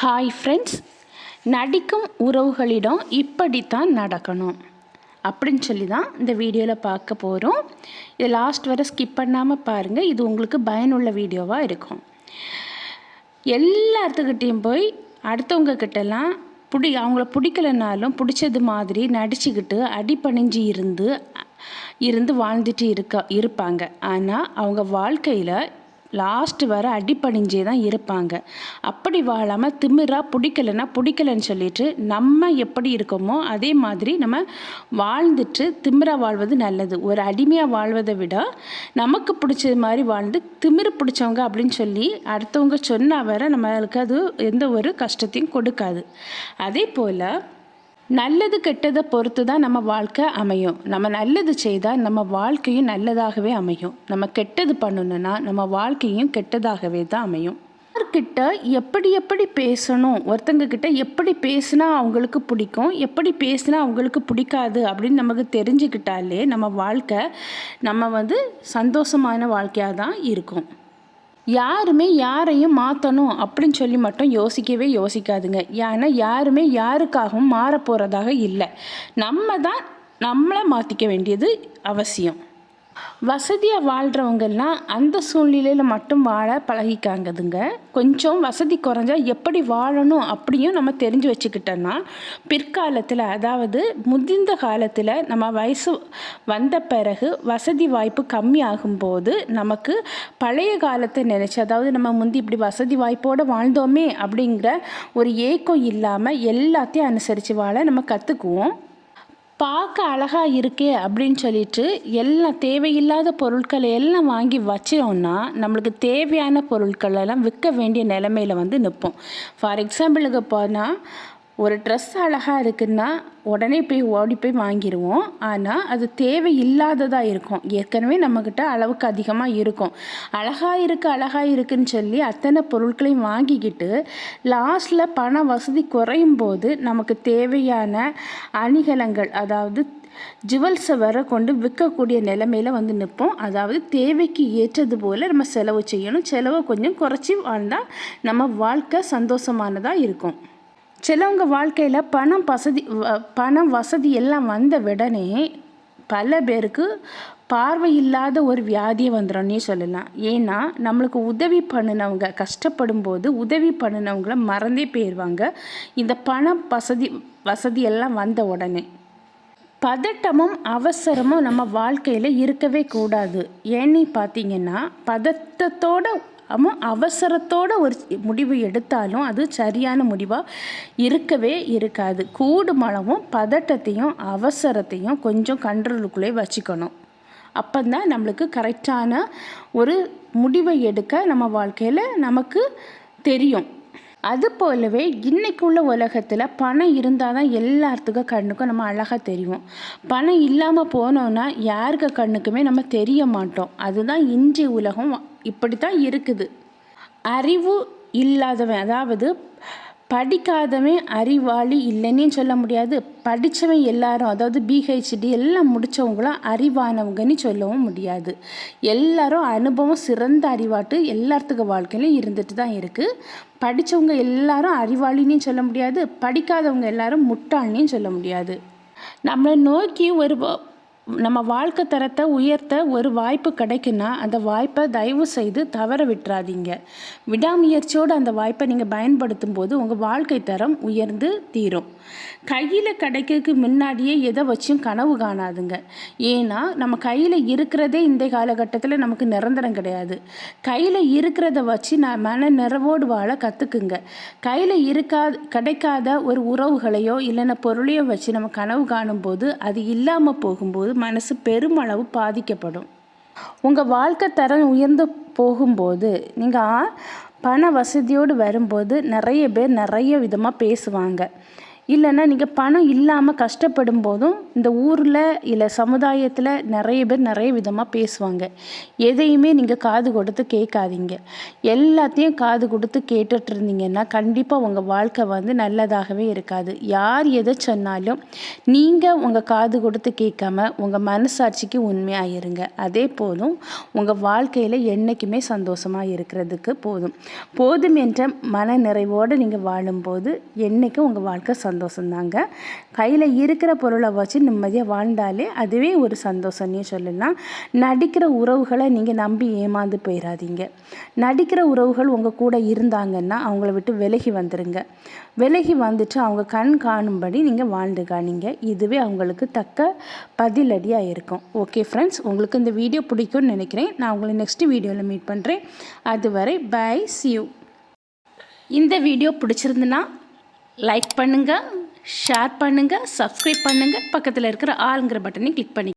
Hi friends நடிக்கும் உறவுகளிடம் இப்படித்தான் நடக்கணும். அப்படின்னு சொல்லி தான் இந்த வீடியோவில் பார்க்க போகிறோம் இது லாஸ்ட் வரை ஸ்கிப் பண்ணாமல் பாருங்கள் இது உங்களுக்கு பயனுள்ள வீடியோவாக இருக்கும். எல்லாத்துக்கிட்டேயும் போய் அடுத்தவங்க கிட்டலாம் பிடி அவங்கள பிடிக்கலனாலும் பிடிச்சது மாதிரி நடிச்சுக்கிட்டு அடிபணிஞ்சு இருந்து இருந்து வாழ்ந்துட்டு இருக்க இருப்பாங்க. ஆனால் அவங்க வாழ்க்கையில் லாஸ்ட் வர அடிப்பணிஞ்சே தான் இருப்பாங்க. அப்படி வாழாமல் திமிரா பிடிக்கலன்னா பிடிக்கலன்னு சொல்லிட்டு நம்ம எப்படி இருக்கோமோ அதே மாதிரி நம்ம வாழ்ந்துட்டு திமிரா வாழ்வது நல்லது. ஒரு அடிமையாக வாழ்வதை விட நமக்கு பிடிச்சது மாதிரி வாழ்ந்து திமிர் பிடிச்சவங்க அப்படின்னு சொல்லி அடுத்தவங்க சொன்னால் வர நம்மளுக்கு அது எந்த ஒரு கஷ்டத்தையும் கொடுக்காது. அதே போல் நல்லது கெட்டதை பொறுத்து தான் நம்ம வாழ்க்கை அமையும். நம்ம நல்லது செய்தால் நம்ம வாழ்க்கையும் நல்லதாகவே அமையும். நம்ம கெட்டது பண்ணணுன்னா நம்ம வாழ்க்கையும் கெட்டதாகவே தான் அமையும். யார்கிட்ட எப்படி எப்படி பேசணும்? ஒருத்தங்க கிட்ட எப்படி பேசினா அவங்களுக்கு பிடிக்கும்? எப்படி பேசினா அவங்களுக்கு பிடிக்காது? அப்படின்னு நமக்கு தெரிஞ்சுக்கிட்டாலே நம்ம வாழ்க்கை நம்ம வந்து சந்தோஷமான வாழ்க்கையாக தான் இருக்கும். யாருமே யாரையும் மாற்றணும் அப்படின்னு சொல்லி மட்டும் யோசிக்கவே யோசிக்காதுங்க. ஏன்னா யாருமே யாருக்காகவும் மாற போகிறதாக இல்லை. நம்ம தான் நம்மளை மாற்றிக்க வேண்டியது அவசியம். வசதியாக வாழ்கிறவங்கெல்லாம் அந்த சூழ்நிலையில் மட்டும் வாழ பழகிக்காங்கதுங்க. கொஞ்சம் வசதி குறைஞ்சா எப்படி வாழணும் அப்படியும் நம்ம தெரிஞ்சு வச்சுக்கிட்டோன்னா பிற்காலத்தில் அதாவது முதிர்ந்த காலத்தில் நம்ம வயசு வந்த பிறகு வசதி வாய்ப்பு கம்மி ஆகும்போது நமக்கு பழைய காலத்தை நினச்சி அதாவது நம்ம முந்தி இப்படி வசதி வாய்ப்போடு வாழ்ந்தோமே அப்படிங்கிற ஒரு ஏக்கம் இல்லாமல் எல்லாத்தையும் அனுசரித்து வாழ நம்ம கற்றுக்குவோம் பார்க்க அழகாக இருக்கே அப்படின்னு சொல்லிட்டு எல்லாம் தேவையில்லாத பொருட்களை எல்லாம் வாங்கி வச்சிரோன்னா நம்மளுக்கு தேவையான பொருட்கள் எல்லாம் விற்க வேண்டிய நிலமையில வந்து நிற்போம். ஃபார் எக்ஸாம்பிளுக்கு போனால் ஒரு ட்ரெஸ் அழகாக இருக்குன்னா உடனே போய் ஓடி போய் வாங்கிடுவோம் ஆனால் அது தேவை இல்லாததாக இருக்கும். ஏற்கனவே நம்மக்கிட்ட அளவுக்கு அதிகமாக இருக்கும். அழகாக இருக்குது அழகாக இருக்குன்னு சொல்லி அத்தனை பொருட்களையும் வாங்கிக்கிட்டு லாஸ்ட்டில் பண வசதி குறையும் போது நமக்கு தேவையான அணிகலங்கள் அதாவது ஜுவல்ஸை வர கொண்டு விற்கக்கூடிய நிலைமையில் வந்து நிற்போம். அதாவது தேவைக்கு ஏற்றது போல் நம்ம செலவு செய்யணும். செலவை கொஞ்சம் குறைச்சி வாழ்ந்தால் நம்ம வாழ்க்கை சந்தோஷமானதாக இருக்கும். சிலவங்க வாழ்க்கையில் பணம் வசதி பணம் வசதி எல்லாம் வந்த உடனே பல பேருக்கு பார்வை இல்லாத ஒரு வியாதியை வந்துடும்னே சொல்லலாம். ஏன்னா நம்மளுக்கு உதவி பண்ணினவங்க கஷ்டப்படும் போது உதவி பண்ணினவங்கள மறந்தே போயிடுவாங்க இந்த பணம் வசதி வசதி எல்லாம் வந்த உடனே. பதட்டமும் அவசரமும் நம்ம வாழ்க்கையில் இருக்கவே கூடாது. ஏன்னு பார்த்தீங்கன்னா பதட்டத்தோட அம்மா அவசரத்தோட ஒரு முடிவு எடுத்தாலும் அது சரியான முடிவாக இருக்கவே இருக்காது. கூடுமளவும் பதட்டத்தையும் அவசரத்தையும் கொஞ்சம் கண்ட்ரோலுக்குள்ளே வச்சுக்கணும். அப்போ தான் நம்மளுக்கு கரெக்டான ஒரு முடிவை எடுக்க நம்ம வாழ்க்கையில் நமக்கு தெரியும். அது போலவே இன்றைக்குள்ள உலகத்தில் பணம் இருந்தால் தான் எல்லாத்துக்கும் கண்ணுக்கும் நம்ம அழகாக தெரியும். பணம் இல்லாமல் போனோன்னா யாருக்கு கண்ணுக்குமே நம்ம தெரிய மாட்டோம். அதுதான் இன்றைய உலகம். இப்படி தான் இருக்குது. அறிவு இல்லாதவன் அதாவது படிக்காதவன் அறிவாளி இல்லைன்னு சொல்ல முடியாது. படித்தவன் எல்லாரும் அதாவது பிஹெச்டி எல்லாம் முடித்தவங்களும் அறிவானவங்கன்னு சொல்லவும் முடியாது. எல்லாரும் அனுபவம் சிறந்த அறிவாட்டு எல்லாத்துக்கு வாழ்க்கையிலும் இருந்துட்டு தான் இருக்குது படித்தவங்க எல்லாரும் அறிவாளின்னு சொல்ல முடியாது. படிக்காதவங்க எல்லாரும் முட்டாள்னு சொல்ல முடியாது. நம்மளை நோக்கி ஒரு நம்ம வாழ்க்கை தரத்தை உயர்த்த ஒரு வாய்ப்பு கிடைக்குன்னா அந்த வாய்ப்பை தயவு செய்து தவற விட்டுறாதீங்க. விடாமுயற்சியோடு அந்த வாய்ப்பை நீங்கள் பயன்படுத்தும் போது உங்கள் வாழ்க்கை தரம் உயர்ந்து தீரும். கையில் கிடைக்கிறதுக்கு முன்னாடியே எதை வச்சும் கனவு காணாதுங்க. ஏன்னா நம்ம கையில் இருக்கிறதே இந்த காலகட்டத்தில் நமக்கு நிரந்தரம் கிடையாது. கையில் இருக்கிறத வச்சு நான் மன நிறவோடு வாழ கற்றுக்குங்க கையில் இருக்கா கிடைக்காத ஒரு உறவுகளையோ இல்லைன்னா பொருளையோ வச்சு நம்ம கனவு காணும்போது அது இல்லாமல் போகும்போது மனசு பெருமளவு பாதிக்கப்படும். உங்கள் வாழ்க்கை தரம் உயர்ந்து போகும்போது நீங்கள் பண வசதியோடு வரும்போது நிறைய பேர் நிறைய விதமாக பேசுவாங்க. இல்லைன்னா நீங்கள் பணம் இல்லாமல் கஷ்டப்படும் போதும் இந்த ஊரில் இல்லை சமுதாயத்தில் நிறைய பேர் நிறைய விதமாக பேசுவாங்க. எதையுமே நீங்கள் காது கொடுத்து கேட்காதீங்க. எல்லாத்தையும் காது கொடுத்து கேட்டுட்டு இருந்தீங்கன்னா கண்டிப்பாக உங்கள் வாழ்க்கை வந்து நல்லதாகவே இருக்காது. யார் எதை சொன்னாலும் நீங்கள் உங்கள் காது கொடுத்து கேட்காம உங்கள் மனசாட்சிக்கு உண்மையாக இருங்க அதே போதும் உங்கள் வாழ்க்கையில் என்றைக்குமே சந்தோஷமாக இருக்கிறதுக்கு போதும். போதும் என்ற மன நிறைவோடு நீங்கள் வாழும்போது என்றைக்கும் உங்கள் வாழ்க்கை சந்தோஷம்தாங்க. கையில் இருக்கிற பொருளை வச்சு நிம்மதியாக வாழ்ந்தாலே அதுவே ஒரு சந்தோஷம்னே சொல்லலாம். நடிக்கிற உறவுகளை நீங்கள் நம்பி ஏமாந்து போயிடாதீங்க நடிக்கிற உறவுகள் உங்கள் கூட இருந்தாங்கன்னா அவங்கள விட்டு விலகி வந்துடுங்க விலகி வந்துட்டு அவங்க கண் காணும்படி நீங்கள் வாழ்ந்து காணிங்க. இதுவே அவங்களுக்கு தக்க பதிலடியாக இருக்கும். ஓகே ஃப்ரெண்ட்ஸ் உங்களுக்கு இந்த வீடியோ பிடிக்கும்னு நினைக்கிறேன். நான் உங்களை நெக்ஸ்ட் வீடியோவில் மீட் பண்ணுறேன் அதுவரை பை சியூ இந்த வீடியோ பிடிச்சிருந்துன்னா லைக் பண்ணுங்கள் ஷேர் பண்ணுங்கள் சப்ஸ்கிரைப் பண்ணுங்கள் பக்கத்தில் இருக்கிற ஆளுங்கிற பட்டனையும் கிளிக் பண்ணி